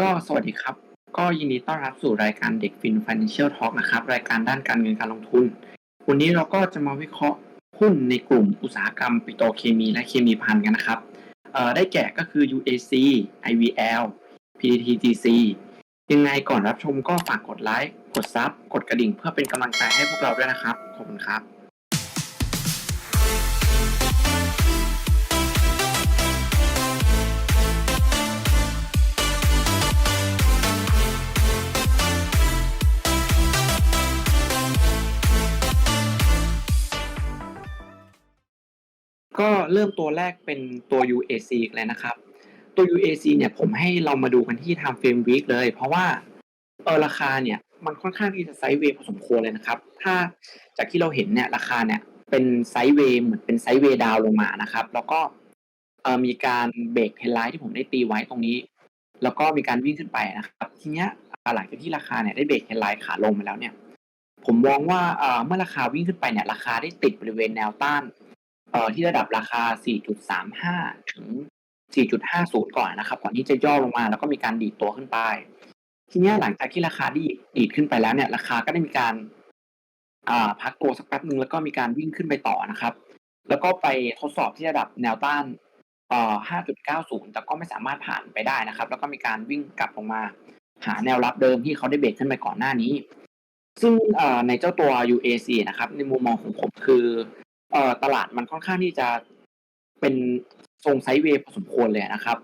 ก็สวัสดีครับ ก็ยินดีต้อนรับสู่รายการเด็กฟิน Financial Talk นะครับ รายการด้านการเงินการลงทุน วันนี้เราก็จะมาวิเคราะห์หุ้นในกลุ่มอุตสาหกรรมปิโตรเคมีและเคมีภัณฑ์กันนะครับเอ่อได้แก่ก็คือ UAC IVL PTTGC ยังไงก่อนรับชมก็ฝากกดไลค์ กดซับ กดกระดิ่งเพื่อเป็นกำลังใจให้พวกเราด้วยนะครับ ขอบคุณครับ ก็เริ่มตัวแรกเป็นตัว UAC อีกเลยนะครับ ตัว UAC เนี่ยผมให้เรามาดูกันที่ Time Frame Week เลย เพราะว่าเออราคาเนี่ยมันค่อนข้างที่จะไซด์เวย์พอสมควรเลยนะครับ ถ้าจากที่เราเห็นเนี่ยราคาเนี่ยเป็นไซด์เวย์เหมือนเป็นไซด์เวย์ดาวลงมานะครับ แล้วก็เออมีการเบรกเฮดไลท์ที่ผมได้ตีไว้ตรงนี้ แล้วก็มีการวิ่งขึ้นไปนะครับ ทีเนี้ยหลังจากที่ราคาเนี่ยได้เบรกเฮดไลท์ขาลงมาแล้วเนี่ย ผมมองว่าเออเมื่อราคาวิ่งขึ้นไปเนี่ยราคาได้ติดบริเวณแนวต้าน เอ่อที่ระดับราคา 4.35 ถึง 4.50 ก่อนนะครับ ก่อนที่จะย่อลงมาแล้วก็มีการดีดตัวขึ้นไป ทีนี้หลังจากที่ราคาดีดีดขึ้นไปแล้วเนี่ยราคาก็ได้มีการอ่าพักตัวสักแป๊บหนึ่งแล้วก็มีการวิ่งขึ้นไปต่อนะครับ แล้วก็ไปทดสอบที่ระดับแนวต้านเอ่อ5.90 แต่ก็ไม่สามารถผ่านไปได้นะครับ แล้วก็มีการวิ่งกลับลงมาหาแนวรับเดิมที่เขาได้เบรกขึ้นไปก่อนหน้านี้ ซึ่งในเจ้าตัว UAC นะครับ ในมุมมองของผมคือ อ่อตลาดมันค่อนข้างที่จะเป็นทรงไซด์เวย์พอสมควรเลยนะครับ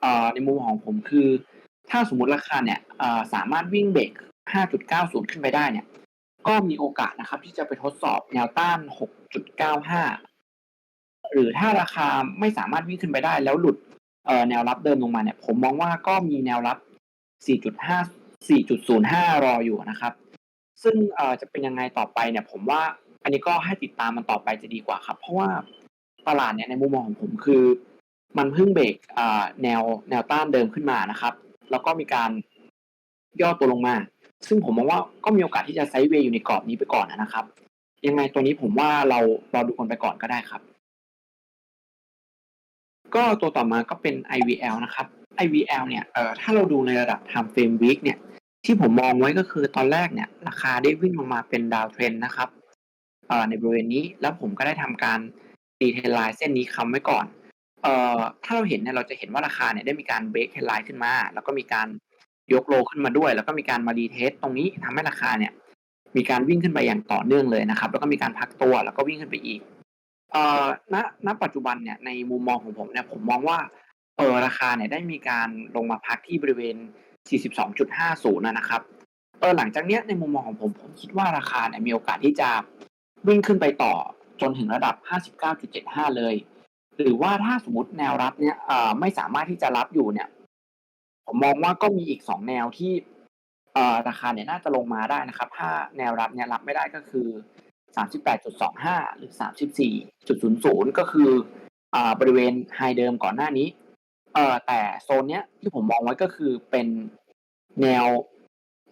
เอ่อในมุมของผมคือ ถ้าสมมติราคาเนี่ยเอ่อสามารถวิ่งเบรก5.90 ขึ้นไปได้เนี่ย ก็มีโอกาสนะครับ ที่จะไปทดสอบแนวต้าน 6.95 หรือถ้าราคาไม่สามารถวิ่งขึ้นไปได้ แล้วหลุดเอ่อแนวรับเดิมลงมาเนี่ย ผมมองว่าก็มีแนวรับ 4.5 4.05 รออยู่นะครับ ซึ่งเอ่อจะเป็นยังไงต่อไปเนี่ย ผมว่า อันนี้ก็ให้ติดตามมันต่อไปจะดีกว่าครับ เพราะว่าตลาดเนี่ยในมุมมองของผมคือ มันเพิ่งเบรกแนวแนวต้านเดิมขึ้นมานะครับ แล้วก็มีการย่อตัวลงมา ซึ่งผมมองว่าก็มีโอกาสที่จะไซด์เวย์อยู่ในกรอบนี้ไปก่อนนะครับ ยังไงตัวนี้ผมว่าเรารอดูกันไปก่อนก็ได้ครับ ก็ตัวต่อมาก็เป็น IVL นะครับ IVL เนี่ยเอ่อถ้าเราดูในระดับ Time Frame Week เนี่ย ที่ผมมองไว้ก็คือตอนแรกเนี่ย ราคาได้วิ่งลงมาเป็นดาวเทรนนะครับ ในบริเวณนี้ แล้วผมก็ได้ทำการตีเทรนไลน์เส้นนี้ค้ำไว้ก่อนเอ่อถ้าเราเห็นเนี่ยเราจะเห็นว่าราคาเนี่ยได้มีการเบรกเทรนไลน์ขึ้นมา แล้วก็มีการยกโลขึ้นมาด้วย แล้วก็มีการมารีเทสตรงนี้ทำให้ราคาเนี่ย มีการวิ่งขึ้นไปอย่างต่อเนื่องเลยนะครับ แล้วก็มีการพักตัวแล้วก็วิ่งขึ้นไปอีกเอ่อณณปัจจุบันเนี่ยในมุมมองของผมเนี่ยผมมองว่าเออราคาเนี่ยได้มีการลงมาพักที่บริเวณ 42.50 นะนะครับเออหลังจากเนี้ยในมุมมองของผมผมคิดว่าราคาเนี่ยมีโอกาสที่จะ วิ่งขึ้นไปต่อจนถึงระดับ 59.75 เลย หรือว่าถ้าสมมติแนวรับเนี่ยไม่สามารถที่จะรับอยู่เนี่ย ผมมองว่าก็มีอีกสองแนวที่ราคาเนี่ยน่าจะลงมาได้นะครับ ถ้าแนวรับเนี่ยรับไม่ได้ก็คือ 38.25 หรือ 34.00 ก็คืออบริเวณไฮเดิมก่อนหน้านี้เอ่อแต่โซนเนี้ยที่ผมมองไว้ก็คือเป็นแนว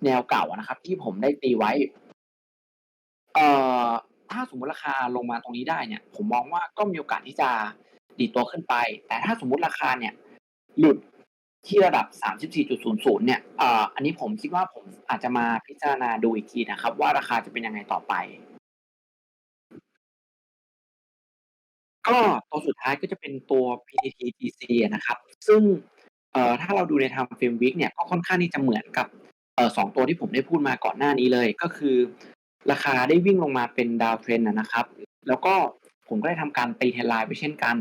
แนวเก่านะครับ ที่ผมได้ตีไว้ เอ่อ ถ้าสมมติราคาลงมาตรงนี้ได้เนี่ย ผมมองว่าก็มีโอกาสที่จะดีตัวขึ้นไป แต่ถ้าสมมุติราคาเนี่ย หลุดที่ระดับ 34.00 เนี่ยเอ่ออันนี้ผมคิดว่าผมอาจจะมาพิจารณาดูอีกทีนะครับ ว่าราคาจะเป็นยังไงต่อไป ก็ตัวสุดท้ายก็จะเป็นตัว PTTGC นะครับ ซึ่งเอ่อถ้าเราดูใน Time Frame Week เนี่ยก็ค่อนข้างที่จะเหมือนกับเอ่อ2ตัวที่ผมได้พูดมาก่อนหน้านี้เลย ก็คือ ราคาได้วิ่งลงมาเป็นดาวเทรนอะนะครับ แล้วก็ผมก็ได้ทำการตีเทรนไลน์ไปเช่นกัน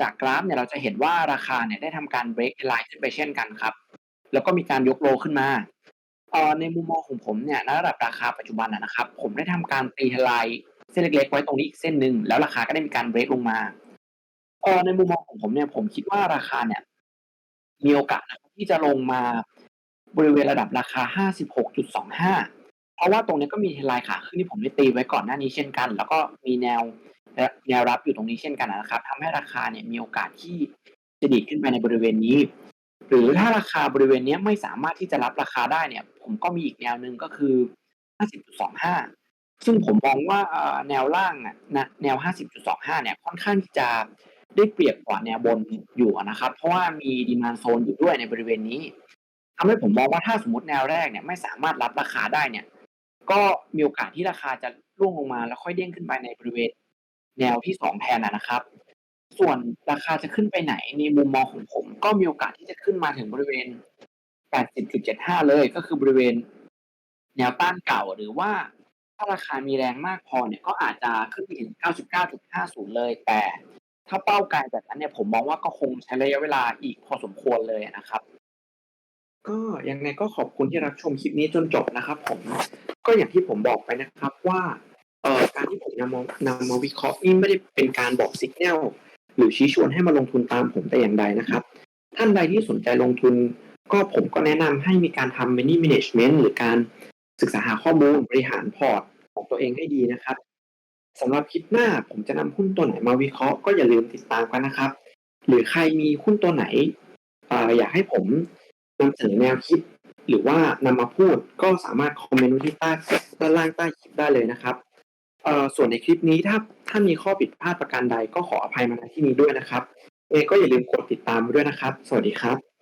จากกราฟเนี่ยเราจะเห็นว่าราคาเนี่ยได้ทำการเบรกเทรนไลน์ขึ้นไปเช่นกันครับ แล้วก็มีการยกโลขึ้นมาเอ่อในมุมมองของผมเนี่ยณระดับราคาปัจจุบันนะครับ ผมได้ทำการตีเทรนไลน์เส้นเล็กๆไว้ตรงนี้อีกเส้นหนึ่งแล้วราคาก็ได้มีการเบรกลงมาเอ่อในมุมมองของผมเนี่ยผมคิดว่าราคาเนี่ย มีโอกาสนะที่จะลงมาบริเวณระดับราคา 56.25 เพราะว่าตรงนี้ก็มีเทไลน์ขาขึ้นที่ผมได้ตีไว้ก่อนหน้านี้เช่นกัน แล้วก็มีแนวแนวรับอยู่ตรงนี้เช่นกันนะครับทำให้ราคาเนี่ยมีโอกาสที่จะดีดขึ้นไปในบริเวณนี้ หรือถ้าราคาบริเวณนี้ไม่สามารถที่จะรับราคาได้เนี่ย ผมก็มีอีกแนวหนึ่งก็คือ 50.25 ซึ่งผมมองว่าแนวล่างอะนะแนว 50.25 เนี่ยค่อนข้างที่จะได้เปรียบกว่าแนวบนอยู่นะครับ เพราะว่ามี Demand Zone อยู่ด้วยในบริเวณนี้ทำให้ผมมองว่าถ้าสมมติแนวแรกเนี่ยไม่สามารถรับราคาได้เนี่ย ก็มีโอกาสที่ราคาจะร่วงลงมาแล้วค่อยเด้งขึ้นไปในบริเวณแนวที่2แทนนะครับ ส่วนราคาจะขึ้นไปไหนในมุมมองของผม ก็มีโอกาสที่จะขึ้นมาถึงบริเวณ80.75 เลยก็คือบริเวณ แนวต้านเก่าหรือว่าถ้าราคามีแรงมากพอเนี่ยก็อาจจะขึ้นไปถึง 99.50 เลย แต่ถ้าเป้าไกลแบบนั้นเนี่ยผมมองว่าก็คงใช้ระยะเวลาอีกพอสมควรเลยนะครับ ก็ยังไงก็ขอบคุณที่รับชมคลิปนี้จนจบนะครับผม ก็อย่างที่ผมบอกไปนะครับว่าเอ่อการที่ผมนำมานำมาวิเคราะห์นี่ไม่ได้เป็นการบอก signal หรือชี้ชวนให้มาลงทุนตามผมแต่อย่างใดนะครับ ท่านใดที่สนใจลงทุน ก็ผมก็แนะนำให้มีการทำ money management หรือการศึกษาหาข้อมูลบริหารพอร์ตของตัวเองให้ดีนะครับสำหรับคลิปหน้าผมจะนำหุ้นตัวไหนมาวิเคราะห์ก็อย่าลืมติดตามกันนะครับ หรือใครมีหุ้นตัวไหนอออยากให้ผมนำเสนอแนวคิด หรือว่านำมาพูดก็สามารถคอมเมนต์ไว้ที่ใต้ด้านล่างใต้คลิปได้เลยนะครับเอ่อส่วนในคลิปนี้ถ้าท่านมีข้อผิดพลาดประการใดก็ขออภัยมาณที่นี้ด้วยนะครับเอก็อย่าลืมกดติดตามด้วยนะครับ สวัสดีครับ